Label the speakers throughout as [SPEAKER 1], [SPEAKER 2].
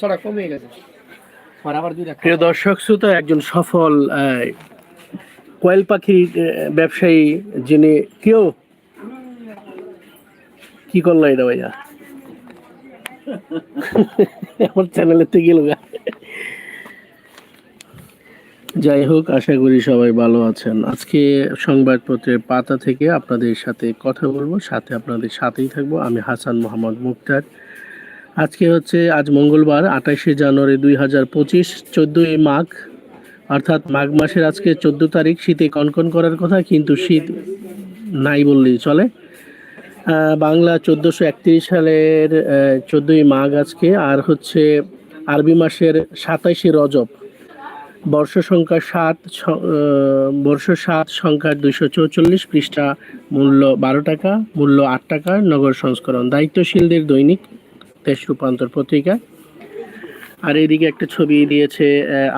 [SPEAKER 1] সারা কমে গেছে।
[SPEAKER 2] প্রিয় দর্শক শ্রোতা একজন সফল আহ, কোয়েল পাখি ব্যবসায়ী যিনি কেউ কি করল এটা ভাইয়া? আমার চ্যানেলেতে গেল গা। যাই হোক আশা করি সবাই ভালো আছেন। আজকে সংবাদপত্রের পাতা থেকে আপনাদের সাথে কথা বলব। সাথে আপনাদের সাথেই থাকব। আমি হাসান মোহাম্মদ মুক্তার। আজকে হচ্ছে আজ মঙ্গলবার আঠাশে জানুয়ারি দুই হাজার পঁচিশ, চোদ্দোই মাঘ। অর্থাৎ মাঘ মাসের আজকে চোদ্দ তারিখ, শীতে কনকন করার কথা, কিন্তু শীত নাই বললেই চলে। বাংলা চোদ্দোশো একত্রিশ সালের চোদ্দোই মাঘ আজকে, আর হচ্ছে আরবি মাসের সাতাইশে রজব। বর্ষ সংখ্যা সাত বর্ষ সাত সংখ্যা দুইশো চৌচল্লিশ পৃষ্ঠা, মূল্য বারো টাকা, মূল্য আট টাকা, নগর সংস্করণ। দায়িত্বশীলদের দৈনিক দেশ রূপান্তর পত্রিকা। আর এদিকে একটা ছবি দিয়েছে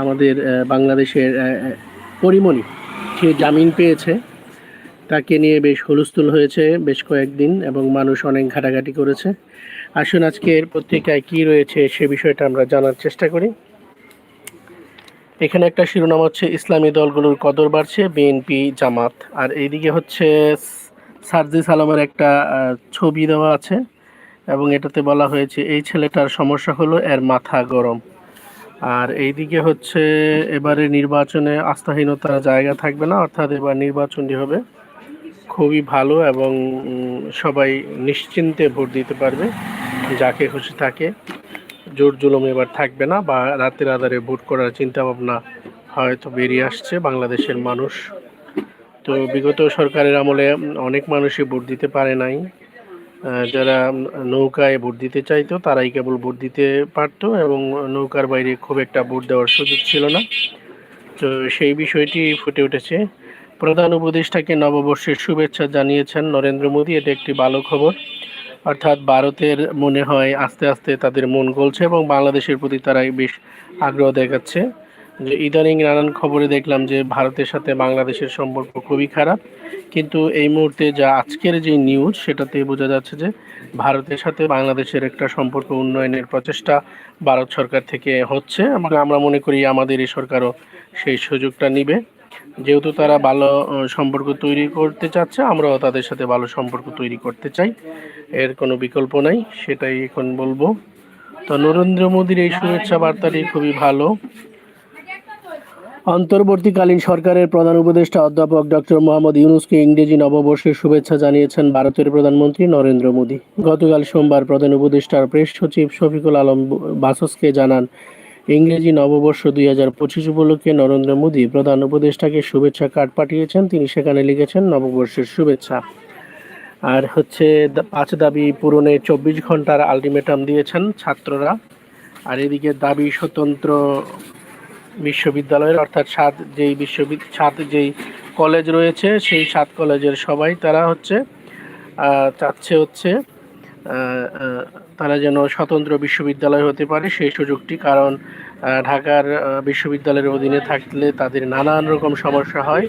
[SPEAKER 2] আমাদের বাংলাদেশের পরিমণি। সে জামিন পেয়েছে। তাকে নিয়ে বেশ হুলস্থুল হয়েছে বেশ কয়েকদিন এবং মানুষ অনেক ঘাটাঘাটি করেছে। আসুন আজকের পত্রিকায় কি রয়েছে সে বিষয়টা আমরা জানার চেষ্টা করি। এখানে একটা শিরোনাম হচ্ছে, ইসলামী দলগুলোর কদর বাড়ছে, বিএনপি জামাত। আর এইদিকে হচ্ছে, সার্জিস আলমের একটা ছবি দেওয়া আছে। এবং এটাতে বলা হয়েছে, এই ছেলেটার সমস্যা হলো এর মাথা গরম। আর এইদিকে হচ্ছে, এবারে নির্বাচনে আস্থাহীনতার জায়গা থাকবে না, অর্থাৎ এবার নির্বাচনটি হবে খুবই ভালো এবং সবাই নিশ্চিন্তে ভোট দিতে পারবে, যাকে খুশি থাকে জোর জুলুম এবার থাকবে না বা রাতের আধারে ভোট করার চিন্তা ভাবনা হয়তো বেরিয়ে আসছে বাংলাদেশের মানুষ। তো বিগত সরকারের আমলে অনেক মানুষই ভোট দিতে পারে নাই। যারা নৌকায় ভোট দিতে চাইতো, তারাই কেবল ভোট দিতে পারতো এবং নৌকার বাইরে খুব একটা ভোট দেওয়ার সুযোগ ছিল না। তো সেই বিষয়টি ফুটে উঠেছে। প্রধান উপদেষ্টাকে নববর্ষের শুভেচ্ছা জানিয়েছেন নরেন্দ্র মোদী। এটা একটি ভালো খবর। অর্থাৎ ভারতের মনে হয় আস্তে আস্তে তাদের মন গলছে এবং বাংলাদেশের প্রতি তারাই বেশ আগ্রহ দেখাচ্ছে। যে ইদানিং নানান খবরে দেখলাম যে ভারতের সাথে বাংলাদেশের সম্পর্ক খুবই খারাপ। কিন্তু এই মুহূর্তে যা আজকের যে নিউজ সেটাতে বোঝা যাচ্ছে যে ভারতের সাথে বাংলাদেশের একটা সম্পর্ক উন্নয়নের প্রচেষ্টা ভারত সরকার থেকে হচ্ছে। আমরা মনে করি আমাদের এই সরকারও সেই সুযোগটা নিবে। যেহেতু তারা ভালো সম্পর্ক তৈরি করতে চাচ্ছে, আমরাও তাদের সাথে ভালো সম্পর্ক তৈরি করতে চাই। এর কোনো বিকল্প নাই, সেটাই এখন বলব। তো নরেন্দ্র মোদীর এই শুভেচ্ছা বার্তাটি খুবই ভালো। অন্তর্বর্তীকালীন সরকারের প্রধান উপদেষ্টা অধ্যাপক ডক্টর মোহাম্মদ ইউনুসকে ইংরেজি নববর্ষের শুভেচ্ছা জানিয়েছেন ভারতের প্রধানমন্ত্রী নরেন্দ্র মোদী। গতকাল সোমবার প্রধান উপদেষ্টার প্রেস সচিব শফিকুল আলম বাসসকে জানান, ইংরেজি নববর্ষ দুই হাজার পঁচিশ উপলক্ষে নরেন্দ্র মোদী প্রধান উপদেষ্টাকে শুভেচ্ছা কার্ড পাঠিয়েছেন। তিনি সেখানে লিখেছেন, নববর্ষের শুভেচ্ছা। আর হচ্ছে পাঁচ দাবি পূরণে চব্বিশ ঘণ্টার আলটিমেটাম দিয়েছেন ছাত্ররা। আর এদিকে দাবি স্বতন্ত্র বিশ্ববিদ্যালয়ের, অর্থাৎ সাত যেই বিশ্ববিদ্যালয় সাত যেই কলেজ রয়েছে, সেই সাত কলেজের সবাই তারা হচ্ছে চাচ্ছে হচ্ছে তারা যেন স্বতন্ত্র বিশ্ববিদ্যালয় হতে পারে সেই সুযোগটি, কারণ ঢাকার বিশ্ববিদ্যালয়ের অধীনে থাকলে তাদের নানান রকম সমস্যা হয়।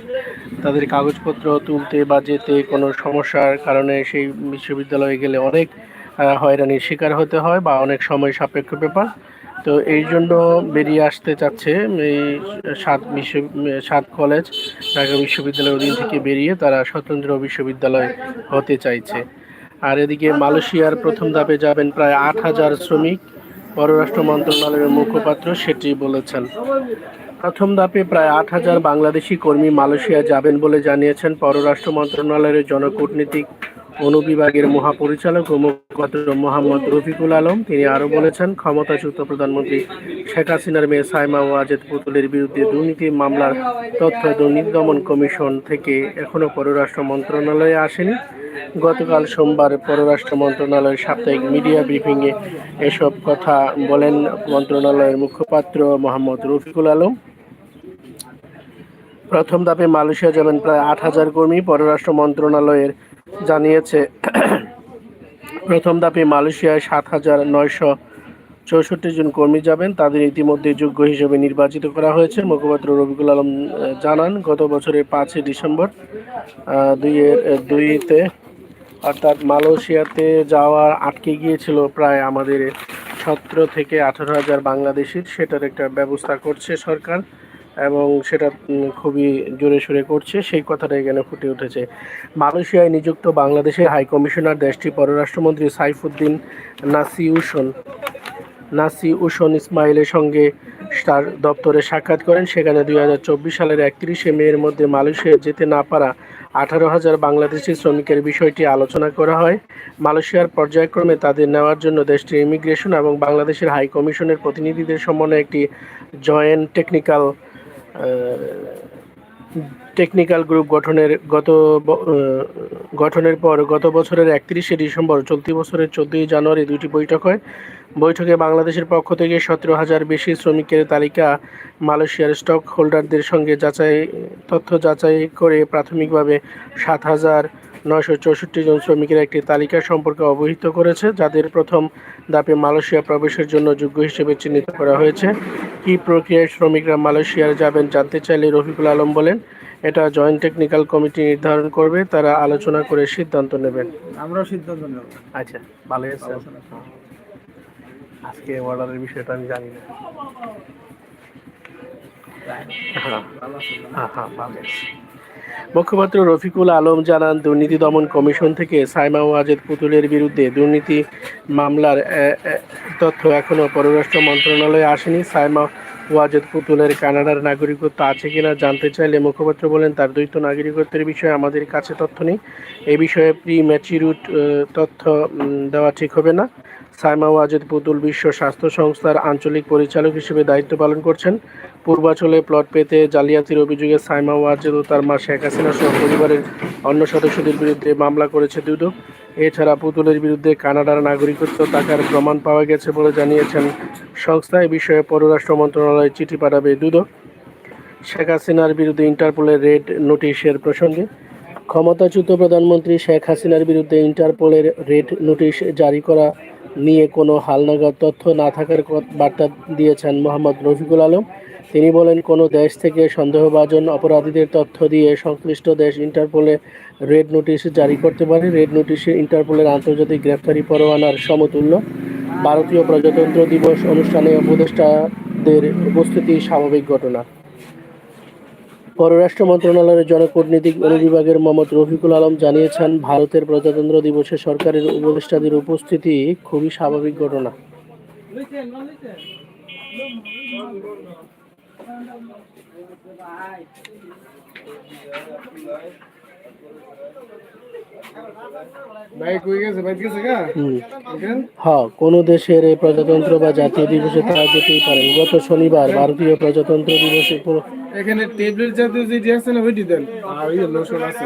[SPEAKER 2] তাদের কাগজপত্র তুলতে বা যেতে কোনো সমস্যার কারণে সেই বিশ্ববিদ্যালয়ে গেলে অনেক হয়রানির শিকার হতে হয় বা অনেক সময় সাপেক্ষ ব্যাপার। তো এই জন্য বেরিয়ে আসতে চাচ্ছে এই সাত বিশ্ব সাত কলেজ ঢাকা বিশ্ববিদ্যালয়ের অধীন থেকে বেরিয়ে তারা স্বতন্ত্র বিশ্ববিদ্যালয় হতে চাইছে। আর এদিকে মালয়েশিয়ার প্রথম ধাপে যাবেন প্রায় আট হাজার শ্রমিক। পররাষ্ট্র মন্ত্রণালয়ের মুখপাত্র সেটি বলেছেন। প্রথম ধাপে প্রায় আট হাজার বাংলাদেশি কর্মী মালয়েশিয়া যাবেন বলে জানিয়েছেন পররাষ্ট্র মন্ত্রণালয়ের জনকূটনীতিক অনুবিভাগের মহাপরিচালক ও মুখপাত্র মোহাম্মদ রফিকুল আলম, তিনি আরও বলেছেন, ক্ষমতাচ্যুত প্রধানমন্ত্রী শেখ হাসিনার মেয়ে সাইমা ওয়াজেদ পুতুলের বিরুদ্ধে দুর্নীতি মামলার তথ্য দুর্নীতি দমন কমিশন থেকে এখনও পররাষ্ট্র মন্ত্রণালয়ে আসেনি। গতকাল সোমবার পররাষ্ট্র মন্ত্রণালয়ের সাপ্তাহিক মিডিয়া ব্রিফিংয়ে এসব কথা বলেন মন্ত্রণালয়ের মুখপাত্র মোহাম্মদ রফিকুল আলম। প্রথম ধাপে মালয়েশিয়া যাবেন প্রায় আট হাজার কর্মী। পররাষ্ট্র মন্ত্রণালয়ের জানিয়েছে, প্রথম ধাপে মালয়েশিয়ায় সাত হাজার নয়শো চৌষট্টি জন কর্মী যাবেন। তাদের ইতিমধ্যে যোগ্য হিসেবে নির্বাচিত করা হয়েছে। মুখপাত্র রবিকুল আলম জানান, গত বছরের পাঁচই ডিসেম্বর দুইয়ের দুইতে, অর্থাৎ মালয়েশিয়াতে যাওয়া আটকে গিয়েছিল প্রায় আমাদের সতেরো থেকে আঠারো হাজার বাংলাদেশির। সেটার একটা ব্যবস্থা করছে সরকার। এবং সেটা খুবই জোরে সোরে করছে। সেই কথাটা এখানে ফুটে উঠেছে। মালয়েশিয়ায় নিযুক্ত বাংলাদেশের হাই কমিশনার দেশটির পররাষ্ট্রমন্ত্রী সাইফুদ্দিন নাসিউসন নাসি উসন ইসমাইলের সঙ্গে তার দপ্তরে সাক্ষাৎ করেন। সেখানে দুই হাজার চব্বিশ সালের একত্রিশে মেয়ের মধ্যে মালয়েশিয়া যেতে না পারা আঠারো হাজার বাংলাদেশি শ্রমিকের বিষয়টি আলোচনা করা হয়। মালয়েশিয়ার পর্যায়ক্রমে তাদের নেওয়ার জন্য দেশটির ইমিগ্রেশন এবং বাংলাদেশের হাই কমিশনের প্রতিনিধিদের সমন্বয়ে একটি জয়েন্ট টেকনিক্যাল টেকনিক্যাল গ্রুপ গঠনের গত গঠনের পর গত বছরের একত্রিশে ডিসেম্বর চলতি বছরের চোদ্দই জানুয়ারি দুটি বৈঠক হয়। বৈঠকে বাংলাদেশের পক্ষ থেকে সতেরো হাজার বেশি শ্রমিকের তালিকা মালয়েশিয়ার স্টক হোল্ডারদের সঙ্গে যাচাই, তথ্য যাচাই করে প্রাথমিকভাবে সাত হাজার নয়শো চৌষট্টি জন শ্রমিকের একটি তালিকা সম্পর্কে অবহিত করেছে যাদের প্রথম দাপে মালয়েশিয়া প্রবেশের জন্য যোগ্য হিসেবে চিহ্নিত করা হয়েছে। কী প্রক্রিয়ায় শ্রমিকরা মালয়েশিয়ার যাবেন জানতে চাইলে রফিকুল আলম বলেন এটা জয়েন্ট টেকনিক্যাল কমিটি নির্ধারণ করবে তারা আলোচনা করে সিদ্ধান্ত নেবেন।
[SPEAKER 1] আমরাও সিদ্ধান্ত নেব।
[SPEAKER 2] আচ্ছা ভালোই আছে। আজকে অর্ডারের বিষয়টা আমি জানি না। হ্যাঁ হ্যাঁ হ্যাঁ ভালো আছে। মুখপাত্র রফিকুল আলম জানান, দুর্নীতি দমন কমিশন থেকে সাইমা ওয়াজেদ পুতুলের বিরুদ্ধে দুর্নীতি মামলার তথ্য এখনও পররাষ্ট্র মন্ত্রণালয়ে আসেনি। সাইমা ওয়াজেদ পুতুলের কানাডার নাগরিকত্ব আছে কিনা জানতে চাইলে মুখপাত্র বলেন, তার দ্বৈত নাগরিকত্বের বিষয়ে আমাদের কাছে তথ্য নেই। এ বিষয়ে প্রি ম্যাচিউরড তথ্য দেওয়া ঠিক হবে না। সাইমা ওয়াজেদ পুতুল বিশ্ব স্বাস্থ্য সংস্থার আঞ্চলিক পরিচালক হিসেবে দায়িত্ব পালন করছেন। পূর্বাচলে প্লট পেতে জালিয়াতির অভিযোগে সাইমা ওয়াজেদ ও তার মা শেখ হাসিনা সহ পরিবারের অন্য সদস্যদের বিরুদ্ধে মামলা করেছে দুদক। এছাড়া পুতুলের বিরুদ্ধে কানাডার নাগরিকত্ব থাকার প্রমাণ পাওয়া গেছে বলে জানিয়েছেন সংস্থা। এ বিষয়ে পররাষ্ট্র মন্ত্রণালয়ে চিঠি পাঠাবে দুদক। শেখ হাসিনার বিরুদ্ধে ইন্টারপোলের রেড নোটিশের প্রসঙ্গে, ক্ষমতাচ্যুত প্রধানমন্ত্রী শেখ হাসিনার বিরুদ্ধে ইন্টারপোলের রেড নোটিশ জারি করা নিয়ে কোনো হালনাগাদ তথ্য না থাকার বার্তা দিয়েছেন মোহাম্মদ রফিকুল আলম। তিনি বলেন, কোনো দেশ থেকে সন্দেহভাজন অপরাধীদের তথ্য দিয়ে সংশ্লিষ্ট দেশ ইন্টারপোলে রেড নোটিশ জারি করতে পারে। রেড নোটিশে ইন্টারপোলের আন্তর্জাতিক গ্রেফতারি পরোয়ানার সমতুল্য। ভারতীয় প্রজাতন্ত্র দিবস অনুষ্ঠানে উপদেষ্টাদের উপস্থিতি স্বাভাবিক ঘটনা। পররাষ্ট্র মন্ত্রণালয়ের জনকূটনীতিক অনুবিভাগের মোহাম্মদ রফিকুল আলম জানিয়েছেন, ভারতের প্রজাতন্ত্র দিবসে সরকারের উপদেষ্টাদের উপস্থিতি খুবই স্বাভাবিক ঘটনা। কোনো দেশের এই প্রজাতন্ত্র বা জাতীয় দিবসে তারা যেতেই পারেন গত শনিবার ভারতীয় প্রজাতন্ত্র দিবসে
[SPEAKER 1] এখানে টেবিলের জাতীয় যেটি আছে না ওইটি দেন আর ইয়ে লোশন আছে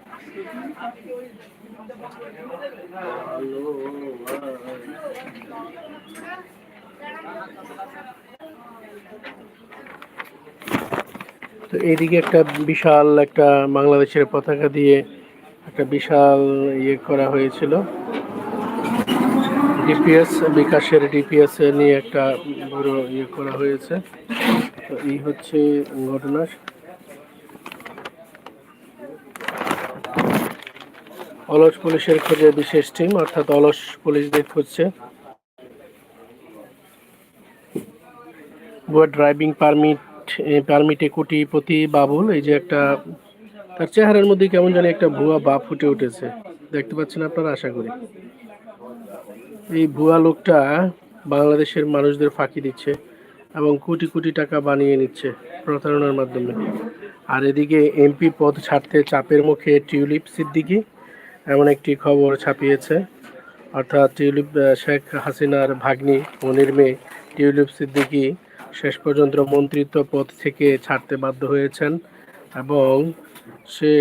[SPEAKER 2] তো এইদিকে একটা বিশাল একটা বাংলাদেশের পতাকা দিয়ে একটা বিশাল ইয়ে করা হয়েছিল। ডিপিএস, বিকাশের ডিপিএস নিয়ে একটা বড় ইয়ে করা হয়েছে। তো এই হচ্ছে ঘটনা। অলস পুলিশের খোঁজে বিশেষ টিম, অর্থাৎ অলস পুলিশদের খুঁজছে। ভুয়া ড্রাইভিং পারমিট পারমিটে কোটিপতি বাবুল, এই যে একটা, তার চেহারার মধ্যে কেমন জানি একটা ভুয়া বাপ ফুটে উঠেছে। দেখতে পাচ্ছেন আপনারা, আশা করি। এই ভুয়া লোকটা বাংলাদেশের মানুষদের ফাঁকি দিচ্ছে এবং কোটি কোটি টাকা বানিয়ে নিচ্ছে প্রতারণার মাধ্যমে। আর এদিকে এমপি পদ ছাড়তে চাপের মুখে টিউলিপ সিদ্দিকি এমন একটি খবর ছাপিয়েছে। অর্থাৎ টিউলিপ শেখ হাসিনার ভাগ্নি মনির মেয়ে টিউলিপ সিদ্দিকি শেষ পর্যন্ত মন্ত্রিত্ব পদ থেকে ছাড়তে বাধ্য হয়েছেন এবং সে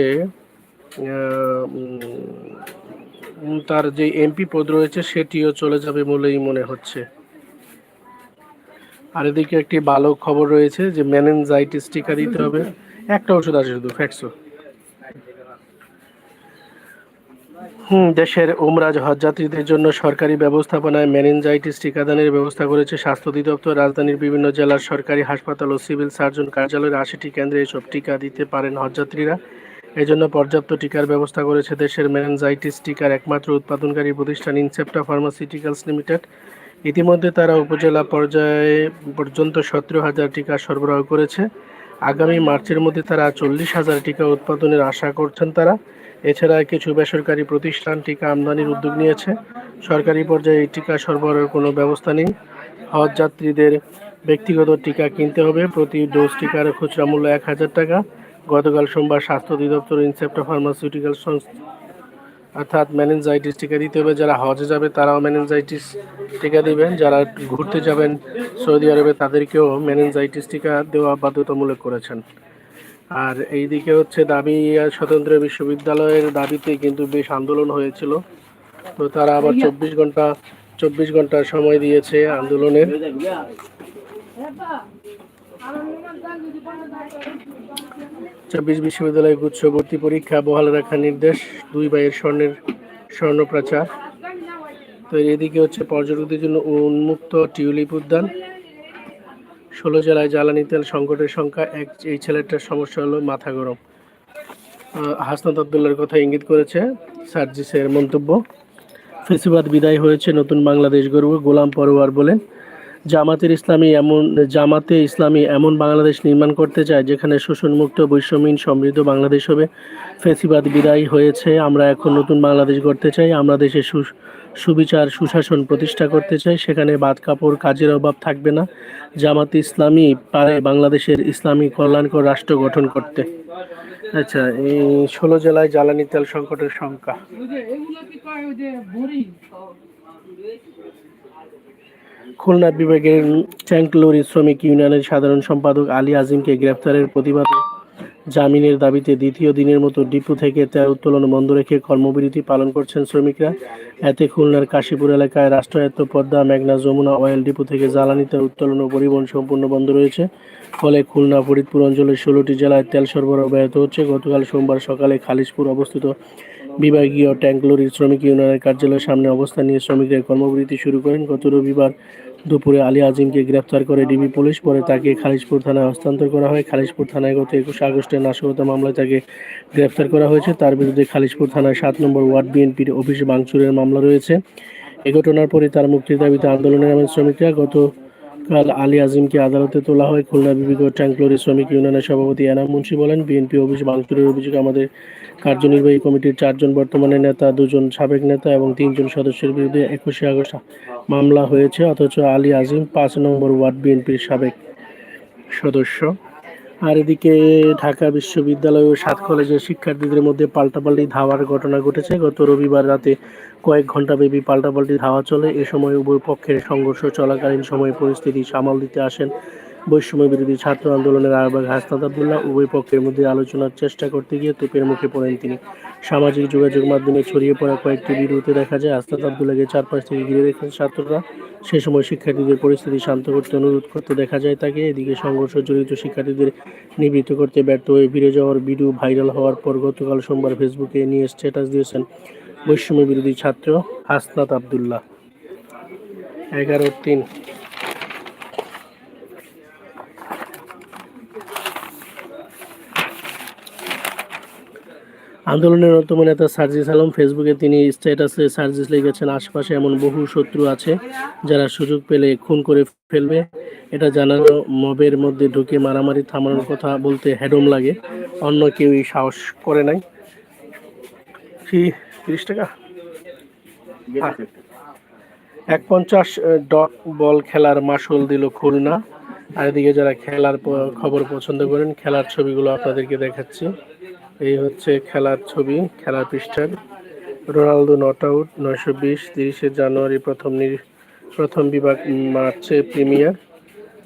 [SPEAKER 2] তার যে এমপি পদ রয়েছে সেটিও চলে যাবে বলেই মনে হচ্ছে। আর এদিকে একটি ভালো খবর রয়েছে যে মেনেনজাইটিস টিকা দিতে হবে। একটা ওষুধ আছে শুধু ফ্যাক্সো দেশের উমরাজ হজযাত্রীদের জন্য সরকারি ব্যবস্থাপনায় মেনিনজাইটিস টিকাদানের ব্যবস্থা করেছে স্বাস্থ্য অধিদপ্তর। রাজধানীর বিভিন্ন জেলার সরকারি হাসপাতাল ও সিভিল সার্জন কার্যালয়ের আশিটি কেন্দ্রে এসব টিকা দিতে পারেন হজযাত্রীরা। এজন্য পর্যাপ্ত টিকার ব্যবস্থা করেছে দেশের মেনিনজাইটিস টিকার একমাত্র উৎপাদনকারী প্রতিষ্ঠান ইনসেপ্টা ফার্মাসিউটিক্যালস লিমিটেড। ইতিমধ্যে তারা উপজেলা পর্যায়ে পর্যন্ত সতেরো হাজার টিকা সরবরাহ করেছে। আগামী মার্চের মধ্যে তারা চল্লিশ হাজার টিকা উৎপাদনের আশা করছেন তারা। এছাড়া কিছু বেসরকারি প্রতিষ্ঠান টিকা আমদানির উদ্যোগ নিয়েছে। সরকারি পর্যায়ে টিকা সরবরাহের কোনো ব্যবস্থা নেই। হজ যাত্রীদের ব্যক্তিগত টিকা কিনতে হবে। প্রতি ডোজ টিকার খুচরা মূল্য এক হাজার টাকা। গতকাল সোমবার স্বাস্থ্য অধিদপ্তর ইনসেপ্টা ফার্মাসিউটিক্যাল অর্থাৎ মেনেনজাইটিস টিকা দিতে হবে। যারা হজে যাবে, তারাও মেনেনজাইটিস টিকা দিবেন। যারা ঘুরতে যাবেন সৌদি আরবে, তাদেরকেও মেনেনজাইটিস টিকা দেওয়া বাধ্যতামূলক করেছেন। আর এইদিকে হচ্ছে দাবি স্বতন্ত্র বিশ্ববিদ্যালয়ের দাবিতে কিন্তু বেশ আন্দোলন হয়েছিল। তো তারা আবার চব্বিশ ঘণ্টা চব্বিশ ঘণ্টা সময় দিয়েছে আন্দোলনের। চব্বিশ বিশ্ববিদ্যালয়ে গুচ্ছ ভর্তি পরীক্ষা বহাল রাখার নির্দেশ দুই ভাইয়ের স্বর্ণের স্বর্ণপ্রাচার তো এদিকে হচ্ছে পর্যটকদের জন্য উন্মুক্ত টিউলিপ উদ্যান। ষোলো জেলায় জ্বালানি তেল সংকটের সংখ্যা, এক, এই ছেলেটার সমস্যা হলো মাথা গরম। হাসনাত আবদুল্লার কথা ইঙ্গিত করেছে সার্জিসের মন্তব্য। ফেসিবাদ বিদায় হয়েছে নতুন বাংলাদেশ গর্ব গোলাম পরোয়ার বলেন, জামাতের ইসলামী এমন, জামাতে ইসলামী এমন বাংলাদেশ নির্মাণ করতে চায় যেখানে শোষণমুক্ত, বৈষম্যহীন, সমৃদ্ধ বাংলাদেশ হবে। ফেসিবাদ বিদায় হয়েছে, আমরা এখন নতুন বাংলাদেশ গড়তে চাই, আমরা দেশে সুবিচার, সুশাসন প্রতিষ্ঠা করতে চাই সেখানে বাদ কাপড় কাজের অভাব থাকবে না। জামাতে ইসলামী পারে বাংলাদেশের ইসলামী কল্যাণকর রাষ্ট্র গঠন করতে। আচ্ছা এই ষোলো জেলায় জ্বালানি তেল সংকটের সংখ্যা। খুলনা বিভাগের ট্যাঙ্কলোরি শ্রমিক ইউনিয়নের সাধারণ সম্পাদক আলী আজিমকে গ্রেফতারের প্রতিবাদে জামিনের দাবিতে দ্বিতীয় দিনের মতো ডিপো থেকে তেল উত্তোলন বন্ধ রেখে কর্মবিরতি পালন করছেন শ্রমিকরা। এতে খুলনার কাশীপুর এলাকায় রাষ্ট্রায়ত্ত পদ্মা, মেঘনা, যমুনা অয়েল ডিপো থেকে জ্বালানি তেল উত্তোলন ও পরিবহন সম্পূর্ণ বন্ধ রয়েছে। ফলে খুলনা, ফরিদপুর অঞ্চলের ষোলোটি জেলায় তেল সরবরাহ ব্যাহত হচ্ছে। গতকাল সোমবার সকালে খালিশপুর অবস্থিত বিভাগীয় ট্যাঙ্ক লরির শ্রমিক ইউনিয়নের কার্যালয়ের সামনে অবস্থান নিয়ে শ্রমিকরা কর্মবিরতি শুরু করেন। গত রবিবার দুপুরে আলী আজিমকে গ্রেফতার করে ডিবি পুলিশ। পরে তাকে খালিশপুর থানায় হস্তান্তর করা হয়। খালিশপুর থানায় গত একুশে আগস্টের নাশকতা মামলায় তাকে গ্রেফতার করা হয়েছে। তার বিরুদ্ধে খালিশপুর থানায় সাত নম্বর ওয়ার্ড বিএনপির অফিস ভাঙচুরের মামলা রয়েছে। এ ঘটনার পরে তার মুক্তির দাবিতে আন্দোলনে নামেন শ্রমিকরা। গতকাল আলী আজিমকে আদালতে তোলা হয়। খুলনা বিভাগীয় ট্যাঙ্কলোরি শ্রমিক ইউনিয়নের সভাপতি এনাম মুন্সি বলেন, বিএনপি অফিস ভাঙচুরের অভিযোগ আমাদের কার্যনির্বাহী কমিটির চারজন বর্তমানে নেতা, দুজন সাবেক নেতা এবং তিনজন সদস্যের বিরুদ্ধে একুশে আগস্ট মামলা হয়েছে। অথচ আলী আজিম পাঁচ নম্বর ওয়ার্ড বিএনপির সাবেক সদস্য। আর এদিকে ঢাকা বিশ্ববিদ্যালয় ও সাত কলেজের শিক্ষার্থীদের মধ্যে পাল্টাপাল্টি ধাওয়ার ঘটনা ঘটেছে। গত রবিবার রাতে কয়েক ঘণ্টা ব্যাপী পাল্টাপাল্টি ধাওয়া চলে। এ সময় উভয় পক্ষের সংঘর্ষ চলাকালীন সময়ে পরিস্থিতি সামাল দিতে আসেন বৈষম্য বিরোধী ছাত্র আন্দোলনের আহ্বায়ক হাসনাত আবদুল্লাহ উভয় পক্ষের মধ্যে আলোচনার চেষ্টা করতে গিয়ে তোপের মুখে পড়েন তিনি। সামাজিক যোগাযোগ মাধ্যমে ছড়িয়ে পড়া কয়েকটি ভিডিওতে দেখা যায়, হাসনাত আবদুল্লাহকে চারপাশ থেকে ঘিরে রেখেছেন ছাত্ররা। সে সময় শিক্ষার্থীদের পরিস্থিতি শান্ত করতে অনুরোধ করতে দেখা যায় তাকে। এদিকে সংঘর্ষ জড়িত শিক্ষার্থীদের নিবৃত্ত করতে ব্যর্থ হয়ে ফিরে যাওয়ার ভিডিও ভাইরাল হওয়ার পর গতকাল সোমবার ফেসবুকে নিয়ে স্ট্যাটাস দিয়েছেন বৈষম্য বিরোধী ছাত্র হাসনাত আবদুল্লাহ। এগারো তিন আন্দোলনের অন্যতম নেতা সার্জিস আলম ফেসবুকে তিনি স্ট্যাটাসে সার্জিস লিখেছেন, আশপাশে এমন বহু শত্রু আছে যারা সুযোগ পেলে খুন করে ফেলবে। এটা জানানো মবের মধ্যে ঢুকে মারামারি থামানোর কথা বলতে হেডম লাগে। অন্য কেউই সাহস করে নাই। তিরিশ টাকা? এক পঞ্চাশ ডট বল খেলার মাসুল দিল খুলনা। আর এদিকে যারা খেলার খবর পছন্দ করেন, খেলার ছবিগুলো আপনাদেরকে দেখাচ্ছি। এই হচ্ছে খেলার ছবি, খেলার পৃষ্ঠার। রোনালদো নট আউট, নয়শো বিশ, তিরিশে জানুয়ারি প্রথম প্রথম বিভাগ মার্চে প্রিমিয়ার।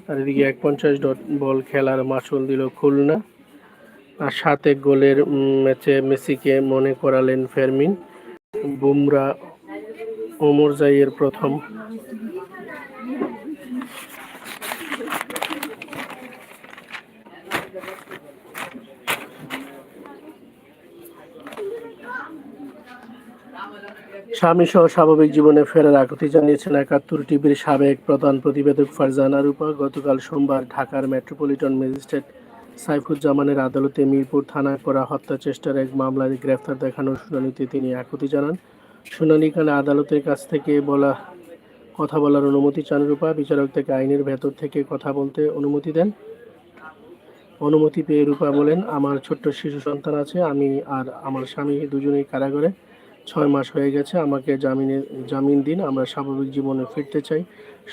[SPEAKER 2] আর এদিকে এক পঞ্চাশ ডট বল খেলার মাসুল দিল খুলনা। আর সাত এক গোলের ম্যাচে মেসিকে মনে করালেন ফেরমিন। বুমরা ওমর জাইয়ের প্রথম স্বামী সহ স্বাভাবিক জীবনে ফেরার আকুতি জানিয়েছেন একাত্তর টিভির সাবেক প্রধান প্রতিবেদক ফারজানা রূপা গতকাল সোমবার ঢাকার মেট্রোপলিটন ম্যাজিস্ট্রেট সাইফুজ্জামানের আদালতে মিরপুর থানায় করা হত্যা চেষ্টার এক মামলায় গ্রেফতার দেখানোর শুনানিতে তিনি আকুতি জানান। শুনানিখানে আদালতের কাছ থেকে বলা, কথা বলার অনুমতি চান রূপা। বিচারক থেকে আইনের ভেতর থেকে কথা বলতে অনুমতি দেন। অনুমতি পেয়ে রূপা বলেন, আমার ছোট্ট শিশু সন্তান আছে, আমি আর আমার স্বামী দুজনেই কারাগারে। ছয় মাস হয়ে গেছে। আমাকে জামিনে, জামিন দিন, আমরা স্বাভাবিক জীবনে ফিরতে চাই।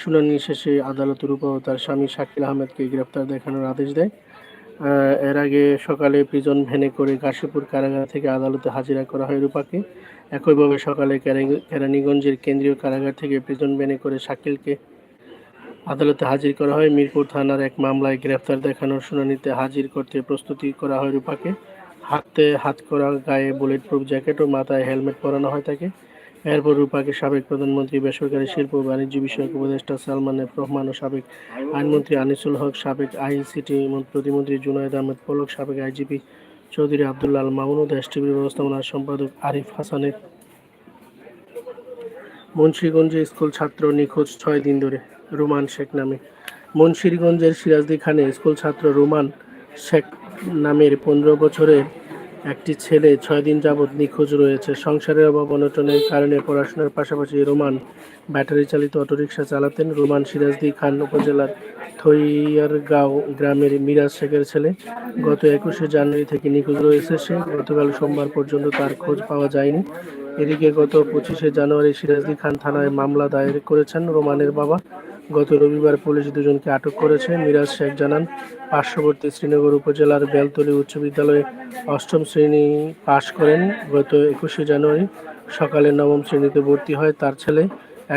[SPEAKER 2] শুনানি শেষে আদালত রূপা ও তার স্বামী শাকিল আহমেদকে গ্রেপ্তার দেখানোর আদেশ দেয়। এর আগে সকালে প্রিজন ভ্যানে করে কাশীপুর কারাগার থেকে আদালতে হাজিরা করা হয় রূপাকে। একইভাবে সকালে কেরানীগঞ্জের কেন্দ্রীয় কারাগার থেকে প্রিজন ভ্যানে করে শাকিলকে আদালতে হাজির করা হয়। মিরপুর থানার এক মামলায় গ্রেফতার দেখানোর শুনানিতে হাজির করতে প্রস্তুতি করা হয় রূপাকে। হাতে হাত করা, গায়ে বুলেট প্রুফ জ্যাকেট ও মাথায় হেলমেট পরানো হয় তাকে। এরপর রূপাকে সাবেক প্রধানমন্ত্রী, বেসরকারি শিল্প বাণিজ্য বিষয়ক উপদেষ্টা সালমান এফ রহমান ও সাবেক আইনমন্ত্রী আনিসুল হক, সাবেক আইসিটি প্রতিমন্ত্রী জুনায়দ আহমেদ পলক, সাবেক আইজিপি চৌধুরী আবদুল্লাহ আল মামুন ও দেশ টিভির ব্যবস্থাপনার সম্পাদক আরিফ হাসানের মুন্সীগঞ্জে স্কুল ছাত্র নিখোঁজ ছয় দিন ধরে, রুমান শেখ নামে। মুন্সিরগঞ্জের সিরাজদি খানে স্কুল ছাত্র রুমান শেখ নামের পনেরো বছরের একটি ছেলে ছয় দিন যাবৎ নিখোঁজ রয়েছে। সংসারের অভাব, অনটনের কারণে পড়াশোনার পাশাপাশি রোমান ব্যাটারি চালিত অটোরিকশা চালাতেন। রোমান সিরাজদি খান উপজেলার থইয়ারগাঁও গ্রামের মিরাজ শেখের ছেলে। গত একুশে জানুয়ারি থেকে নিখোঁজ রয়েছে সে। গতকাল সোমবার পর্যন্ত তার খোঁজ পাওয়া যায়নি। এদিকে গত পঁচিশে জানুয়ারি সিরাজদি খান থানায় মামলা দায়ের করেছেন রোমানের বাবা। গত রবিবার পুলিশ দুজনকে আটক করেছে। মিরাজ শেখ জানান, পার্শ্ববর্তী শ্রীনগর উপজেলার বেলতলি উচ্চ বিদ্যালয়ে অষ্টম শ্রেণি পাশ করেন। গত একুশে জানুয়ারি সকালে নবম শ্রেণীতে ভর্তি হয় তার ছেলে।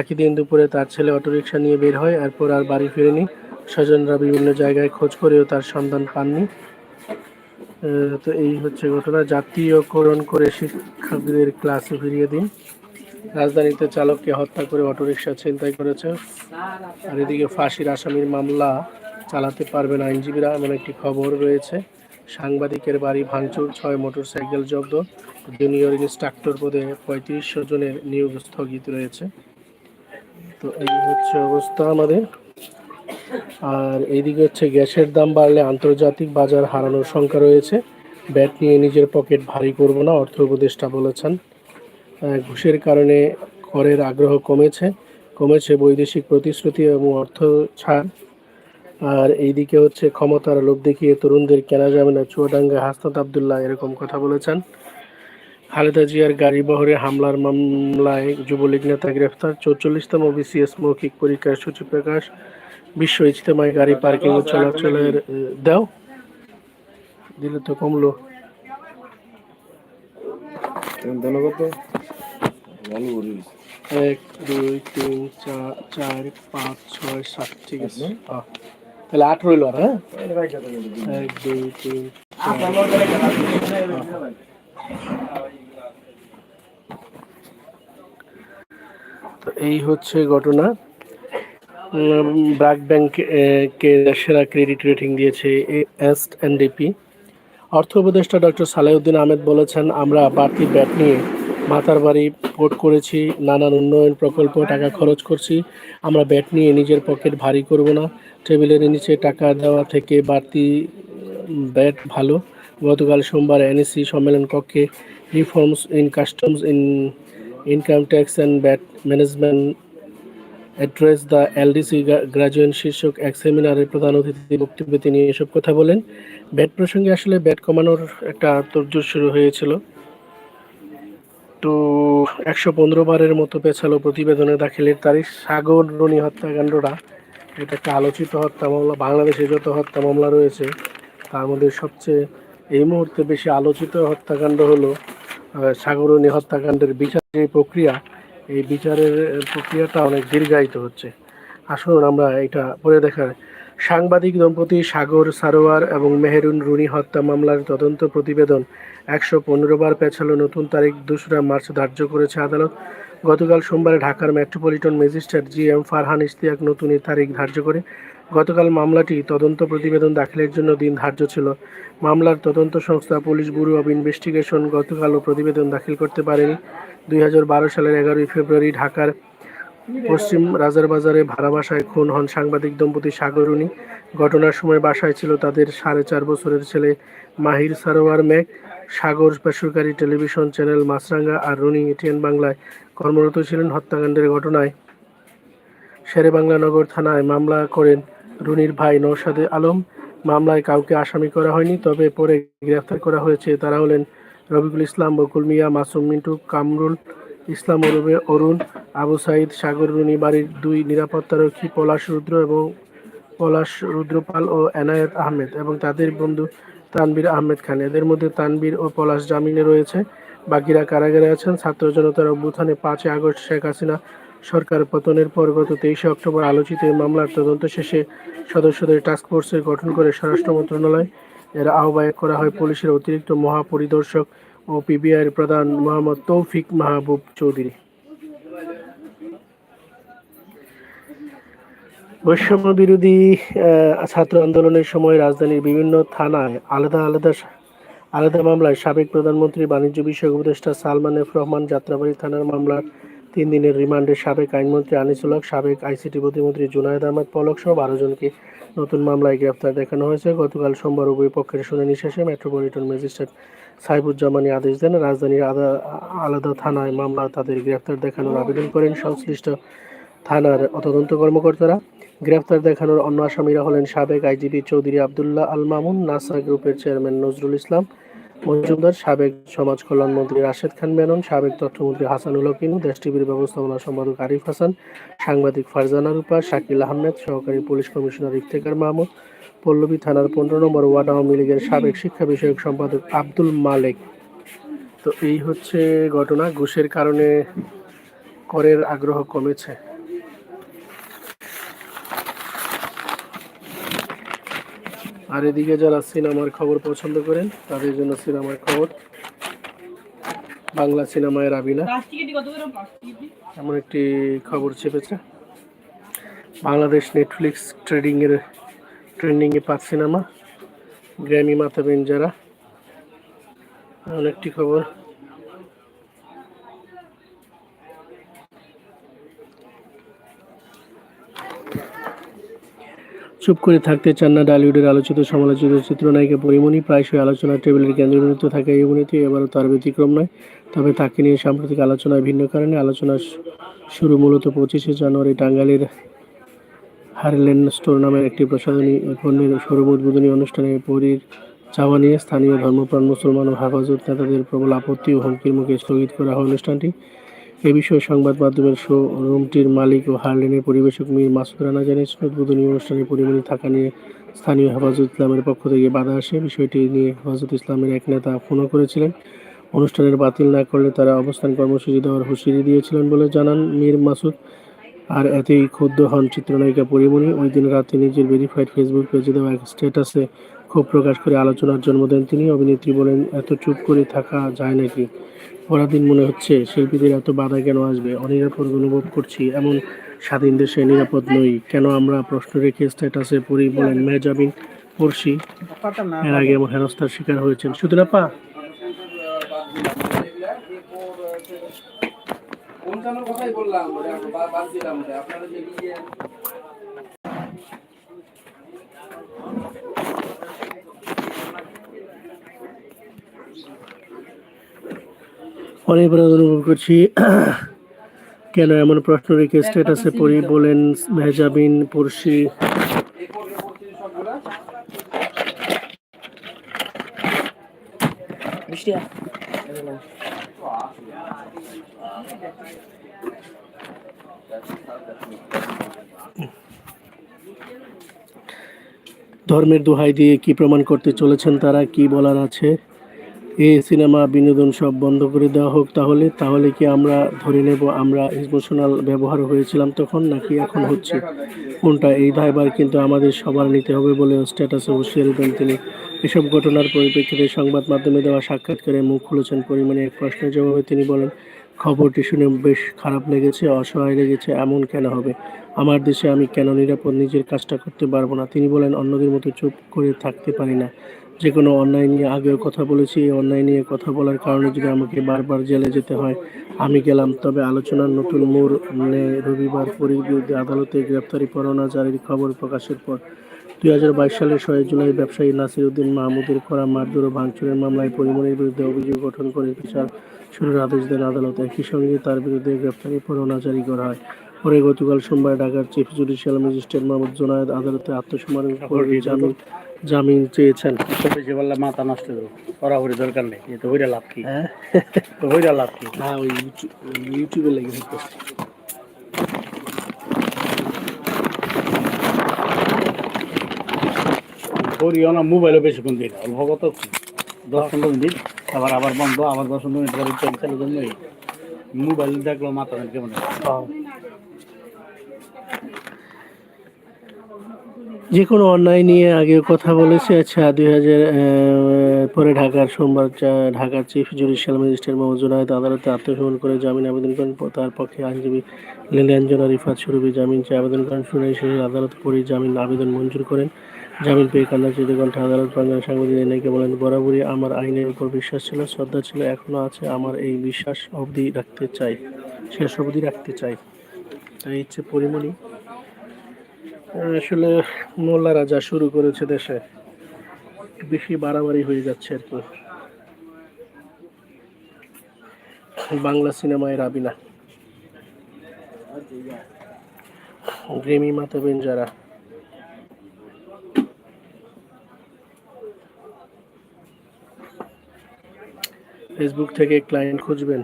[SPEAKER 2] একই দিন দুপুরে তার ছেলে অটোরিকশা নিয়ে বের হয়, এরপর আর বাড়ি ফেরেনি। স্বজনরা বিভিন্ন জায়গায় খোঁজ করেও তার সন্ধান পাননি। তো এই হচ্ছে ঘটনা। জাতীয়করণ করে শিক্ষকদের ক্লাসে ফিরিয়ে দিন। রাজধানীতে চালককে হত্যা করে অটোরিকশা ছিনতাই করেছে। আর এদিকে ফাঁসির আসামির মামলা চালাতে পারবেন আইনজীবীরা, এমন একটি খবর রয়েছে। সাংবাদিকের বাড়ি ভাঙচুর, ছয় মোটরসাইকেল জব্দ। জুনিয়র ইন্সট্রাক্টর পদে পঁয়ত্রিশশো জনের নিয়োগ স্থগিত রয়েছে। তো এই হচ্ছে অবস্থা আমাদের। আর এইদিকে হচ্ছে গ্যাসের দাম বাড়লে আন্তর্জাতিক বাজার হারানোর শঙ্কা রয়েছে। ব্যাট নিয়ে নিজের পকেট ভারী করব না, অর্থ উপদেষ্টা বলেছেন। ঘুষের কারণে করের আগ্রহ কমেছে কমেছে বৈদেশিক প্রতিশ্রুতি এবং অর্থ ছাড়। আর এইদিকে হচ্ছে ক্ষমতার লোভ দেখিয়ে তরুণদের কেনা যাবে না চুয়াডাঙ্গা হাসনাত আবদুল্লাহ এরকম কথা বলেছেন। খালেদা জিয়ার গাড়ি বহরে হামলার মামলায় যুবলীগ নেতা গ্রেফতার, চৌচল্লিশতম বিসিএস মৌখিক পরীক্ষার সূচি প্রকাশ। বিশ্ব ইজতেমায় গাড়ি পার্কিং ও চলাচলের দাও। দিলে তো কমলো।
[SPEAKER 1] ধন্যবাদ
[SPEAKER 2] এক দুই তিন চার চার পাঁচ ছয় সাত ঠিক আছে। তাহলে আট রইল আর হ্যাঁ? এক দুই তিন তো এই হচ্ছে ঘটনা। ব্র্যাক ব্যাংক কে সেরা ক্রেডিট রেটিং দিয়েছে এস এনডিপি। অর্থ উপদেষ্টা ডক্টর সালেউদ্দিন আহমেদ বলেছেন আমরা বাড়তি ব্যাট নিয়ে মাতার বাড়ি পোর্ট করেছি, নানান উন্নয়ন প্রকল্প, টাকা খরচ করছি। আমরা ব্যাট নিয়ে নিজের পকেট ভারী করব না। টেবিলের নিচে টাকা দেওয়া থেকে বাড়তি ব্যাট ভালো। গতকাল সোমবার এনএসসি সম্মেলন কক্ষে reforms in customs in income tax and VAT management address the LDC graduate শীর্ষক এক সেমিনারের প্রধান অতিথি বক্তব্যে তিনি এসব কথা বলেন। ব্যাট প্রসঙ্গে আসলে ব্যাট কমানোর একটা তোড়জোড় শুরু হয়েছিল। তো একশো পনেরো বারের মতো পেছালো প্রতিবেদনে দাখিলের তারিখ। সাগর রনি হত্যাকাণ্ডটা এটা একটা আলোচিত হত্যা মামলা, বাংলাদেশে যত হত্যা মামলা রয়েছে, তার মধ্যে সবচেয়ে এই মুহূর্তে বেশি আলোচিত হত্যাকাণ্ড হলো সাগরণী হত্যাকাণ্ডের বিচার যে প্রক্রিয়া, এই বিচারের প্রক্রিয়াটা অনেক দীর্ঘায়িত হচ্ছে। আসুন আমরা এটা পড়ে দেখার। সাংবাদিক দম্পতি সাগর সারোয়ার এবং মেহেরুন রুনি হত্যা মামলার তদন্ত প্রতিবেদন একশো পনেরো বার পেছালো নতুন তারিখ দোসরা মার্চ ধার্য করেছে আদালত। গতকাল সোমবারে ঢাকার metropolitan magistrate G M Farhan Ishtiaq নতুন এই তারিখ ধার্য করে। গতকাল মামলাটি তদন্ত প্রতিবেদন দাখিলের জন্য দিন ধার্য ছিল। মামলার তদন্ত সংস্থা পুলিশ ব্যুরো অব ইনভেস্টিগেশন গতকালও প্রতিবেদন দাখিল করতে পারেনি। দুই সালের এগারোই ফেব্রুয়ারি ঢাকার পশ্চিম রাজারবাজারে ভাড়া বাসায় খুন হন সাংবাদিক দম্পতি সাগর ঘটনার সময় বাসায় ছিল তাদের সাড়ে চার বছরের ছেলে মাহির সারোয়ার মেঘ সাগর বেসরকারি টেলিভিশন চ্যানেল মাছরাঙ্গা আর রুনি এটিএন বাংলায় কর্মরত ছিলেন হত্যাকাণ্ডের ঘটনায়। শেরেবাংলা নগর থানায় মামলা করেন রুনির ভাই নৌসাদে আলম। মামলায় কাউকে আসামি করা হয়নি, তবে পরে গ্রেফতার করা হয়েছে। তারা হলেন রবিকুল ইসলাম, বকুল মিয়া, মাসুম মিন্টু, কামরুল ইসলাম অরুবে অরুণ, আবু সাইদ, সাগর রুনি, বাড়ির দুই নিরাপত্তারক্ষী পলাশ রুদ্র এবং পলাশ রুদ্রপাল ও এনায়েত আহমেদ এবং তাদের বন্ধু তানবীর আহমেদ খান। এদের মধ্যে তানবীর ও পলাশ জামিনে রয়েছে। বাকিরা কারাগারে আছেন। ছাত্র জনতার অভ্যুত্থানে পাঁচই আগস্ট শেখ হাসিনা সরকার পতনের পর গত তেইশে অক্টোবর আলোচিত এই মামলার তদন্ত শেষে সদস্যদের টাস্ক ফোর্সের গঠন করে স্বরাষ্ট্র মন্ত্রণালয় এর আহ্বায়ক করা হয় পুলিশের অতিরিক্ত মহাপরিদর্শক ও পিবিআইয়ের প্রধান মোহাম্মদ তৌফিক মাহবুব চৌধুরী। বৈষম্য বিরোধী ছাত্র আন্দোলনের সময় রাজধানীর বিভিন্ন থানায় আলাদা আলাদা আলাদা মামলায় সাবেক প্রধানমন্ত্রী, বাণিজ্য বিষয়ক উপদেষ্টা সালমান এফ রহমান, যাত্রাবাড়ি থানার মামলার তিন দিনের রিমান্ডে সাবেক আইনমন্ত্রী আনিসুল হক, সাবেক আইসিটি প্রতিমন্ত্রী জুনায়দ আহমেদ পলক সহ বারো জনকে নতুন মামলায় গ্রেফতার দেখানো হয়েছে। গতকাল সোমবার উভয় পক্ষের শুনানি শেষে মেট্রোপলিটন ম্যাজিস্ট্রেট সাইবুজ্জামানি আদেশ দেন। রাজধানীর আলাদা থানায় মামলা তাদের গ্রেফতার দেখানোর আবেদন করেন সংশ্লিষ্ট থানার তদন্ত কর্মকর্তারা গ্রেফতার দেখানোর অন্য আসামিরা হলেন সাবেক আইজিপি চৌধুরী আবদুল্লাহ আল মামুন, নাসা গ্রুপের চেয়ারম্যান নজরুল ইসলাম, মজুমদার, সাবেক সমাজ কল্যাণ মন্ত্রী রাশেদ খান মেনন, সাবেক তথ্যমন্ত্রী হাসানুল হকিনু দেশ টিভির ব্যবস্থাপনা সম্পাদক আরিফ হাসান, সাংবাদিক ফারজানা রূপা, শাকিল আহমেদ, সহকারী পুলিশ কমিশনার ইফতেকার মাহমুদ, পল্লবী থানার পনেরো নম্বর ওয়ার্ড আওয়ামী লীগের সাবেক শিক্ষা বিষয়ক সম্পাদক আব্দুল মালেক। তো এই হচ্ছে ঘটনা, ঘুষের কারণে করের আগ্রহ কমেছে। আর এদিকে যারা সিনেমার খবর পছন্দ করেন, তাদের জন্য সিনেমার খবর। বাংলা সিনেমায় রাবিনা এমন একটি খবর চেপেছে বাংলাদেশ নেটফ্লিক্স ট্রেডিংয়ের, ট্রেন্ডিংয়ে পাঁচ সিনেমা। গ্র্যামি মাতাবেন যারা। এমন একটি খবর। চুপ করে থাকতে চান না ডালিউডের আলোচিত সমালোচিত চিত্রনায়িকা পরিমণি। প্রায়শই আলোচনার টেবিলের কেন্দ্রবিন্দুতে থাকে এই অভিনেত্রী, এবারও তার ব্যতিক্রম নয়। তবে তাকে নিয়ে সাম্প্রতিক আলোচনায় ভিন্ন কারণে আলোচনা শুরু মূলত পঁচিশে জানুয়ারি টাঙ্গাইলের হারলেন স্টোর নামের একটি প্রসাধনী পণ্যের শোরুম উদ্বোধনী অনুষ্ঠানে পরীর চাওয়া নিয়ে স্থানীয় ধর্মপ্রাণ মুসলমান ও হেফাজত নেতাদের প্রবল আপত্তি ও হুমকির মুখে স্থগিত করা হয় অনুষ্ঠানটি। এ বিষয়ে সংবাদ মাধ্যমের শো রুমটির মালিক ও হারলেনের পরিবেশক মীর মাসুদ রানা জানিয়েছেন, উদ্বোধনী অনুষ্ঠানে পরিমণি থাকা নিয়ে স্থানীয় হেফাজত ইসলামের পক্ষ থেকে বাধা আসে। বিষয়টি নিয়ে হেফাজত ইসলামের এক নেতা ফোনও করেছিলেন। অনুষ্ঠানের বাতিল না করলে তারা অবস্থান কর্মসূচি দেওয়ার হুঁশিয়ারি দিয়েছিলেন বলে জানান মীর মাসুদ। আর এতেই ক্ষুব্ধ হন চিত্রনায়িকা পরিমণি। ওই দিন রাতে নিজের ভেরিফাইড ফেসবুক পেজে দেওয়া এক স্ট্যাটাসে ক্ষোভ প্রকাশ করে আলোচনার জন্ম দেন তিনি। অভিনেত্রী বলেন, এত চুপ করে থাকা যায় নাকি? পরাধীন মনে হচ্ছে, শিল্পীদের এত বাধা কেন আসবে? অনিরাপদ অনুভব করছি, এমন স্বাধীন দেশে নিরাপদ নই। কেন আমরা প্রশ্ন রেখে স্ট্যাটাসে পড়ি বলেন মেহজাবিন পড়শি। এর আগে এমন হেনস্থার শিকার হয়েছেন।
[SPEAKER 1] যে ইয়ে
[SPEAKER 2] অনেক অপরাধ অনুভব করছি। কেন এমন প্রশ্ন রেখে স্ট্যাটাসে পড়ি বলেন মেহজাবিন পড়শি। ধর্মের দোহাই দিয়ে কি প্রমাণ করতে চলেছেন তারা কি বলার আছে? এই সিনেমা বিনোদন সব বন্ধ করে দেওয়া হোক তাহলে তাহলে কি আমরা ধরে নেব আমরা ইমোশনাল ব্যবহার হয়েছিলাম তখন নাকি এখন হচ্ছে? কোনটা? এই দায়ভার কিন্তু আমাদের সবার নিতে হবে বলে স্ট্যাটাসে হুঁশিয়ারি দেন তিনি। এসব ঘটনার পরিপ্রেক্ষিতে সংবাদ মাধ্যমে দেওয়া সাক্ষাৎকারে মুখ খুলেছেন পরিমাণে এক প্রশ্নের জবাবে তিনি বলেন, খবরটি শুনে বেশ খারাপ লেগেছে, অসহায় লেগেছে, এমন কেন হবে? আমার দেশে আমি কেন নিরাপদ নিজের কাজটা করতে পারব না? তিনি বলেন, অন্যদের মতো চুপ করে থাকতে পারি না। যে কোনো অন্যায় নিয়ে আগেও কথা বলেছি, এই অন্যায় নিয়ে কথা বলার কারণে যদি আমাকে বারবার জেলে যেতে হয়, আমি গেলাম। তবে আলোচনার নতুন মোড় রবিবার পরীর বিরুদ্ধে আদালতে গ্রেপ্তারি পরোয়ানা জারির খবর প্রকাশের পর। দুই হাজার বাইশ সালের ছয় জুলাই ব্যবসায়ী নাসির উদ্দিন মাহমুদের করা মারধর ও ভাঙচুরের মামলায় পরিমণির বিরুদ্ধে অভিযোগ গঠন করে বিচার শুরুর আদেশ দেন আদালত। একই সঙ্গে তার বিরুদ্ধে গ্রেপ্তারি পরোয়ানা জারি করা হয়। পরে গতকাল সোমবার ঢাকার chief judicial magistrate Mohammad Jonayed আদালতে আত্মসমর্পণ করে জামিন জামিন চেয়েছেন।
[SPEAKER 3] বেশি বললে মাথা নষ্ট করো পড়াপড়ি দরকার নেই এ তো হইরা লাভ কি?
[SPEAKER 2] হ্যাঁ।
[SPEAKER 3] তো হইরা লাভ কি?
[SPEAKER 2] না ওই ইউটিউব ইউটিউবে লেগে করছি
[SPEAKER 3] করিও না মোবাইলে বেশিক্ষণ দিন অল্প কত কি? দশ পনেরো মিনিট আবার আবার বন্ধ আবার দশ পনেরো মিনিট পরে চলে চালু জন্য মোবাইল দেখল মাথা কেমন
[SPEAKER 2] যে কোনো অন্যায় নিয়ে আগে কথা বলেছে। আচ্ছা দুই হাজার পরে ঢাকার সোমবার ঢাকার chief judicial magistrate Mohammad Junaid আদালতে আত্মসমর্পণ করে জামিন আবেদন করেন। তার পক্ষে আইনজীবী লীলাঞ্জনা রিফাত সুরভি জামিন চেয়ে আবেদন করেন। শুনানি শেষে আদালত পরে জামিন আবেদন মঞ্জুর করেন। জামিন পেয়ে কান্না চিঠি কণ্ঠে আদালত প্রাঙ্গণে সাংবাদিক এনেকে বলেন, বরাবরই আমার আইনের উপর বিশ্বাস ছিল, শ্রদ্ধা ছিল এখনও আছে। আমার এই বিশ্বাস অবধি রাখতে চাই। শেষ অবধি রাখতে চাই। তাই হচ্ছে পরিমণি। আসলে মোল্লারা যা শুরু করেছে দেশে, বেশি বাড়াবাড়ি হয়ে যাচ্ছে আর কি। বাংলা সিনেমায় রাবিনা। গ্রেমি মাতাবেন যারা। ফেসবুক থেকে ক্লায়েন্ট খুঁজবেন।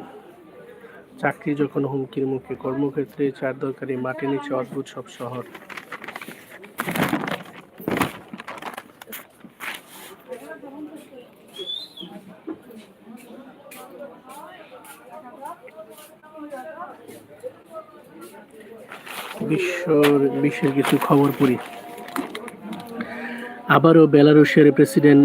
[SPEAKER 2] চাকরি যখন হুমকির মুখে, কর্মক্ষেত্রে চার দরকারি মাটি নিচে অদ্ভুত সব শহর। বিশ্বর কিছু খবর পড়ি। আবারও বেলারুশের প্রেসিডেন্ট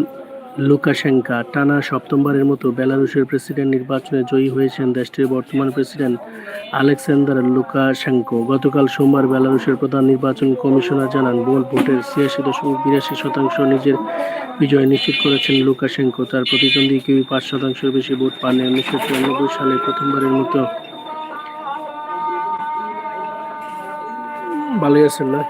[SPEAKER 2] লুকাশেঙ্কা টানা সপ্তমবারের মতো বেলারুশের প্রেসিডেন্ট নির্বাচনে জয়ী হয়েছেন দেশটির বর্তমান প্রেসিডেন্ট আলেকসান্ডার লুকাশেঙ্কো। গতকাল সোমবার বেলারুশের প্রধান নির্বাচন কমিশনার জানান মূল ভোটের ছিয়াশি দশমিক বিরাশি শতাংশ নিজের বিজয় নিশ্চিত করেছেন লুকাশেঙ্কো। তার প্রতিদ্বন্দ্বী কেউ পাঁচ শতাংশের বেশি ভোট পান উনিশশো সালে প্রথমবারের মতো ভালোই আছেন না?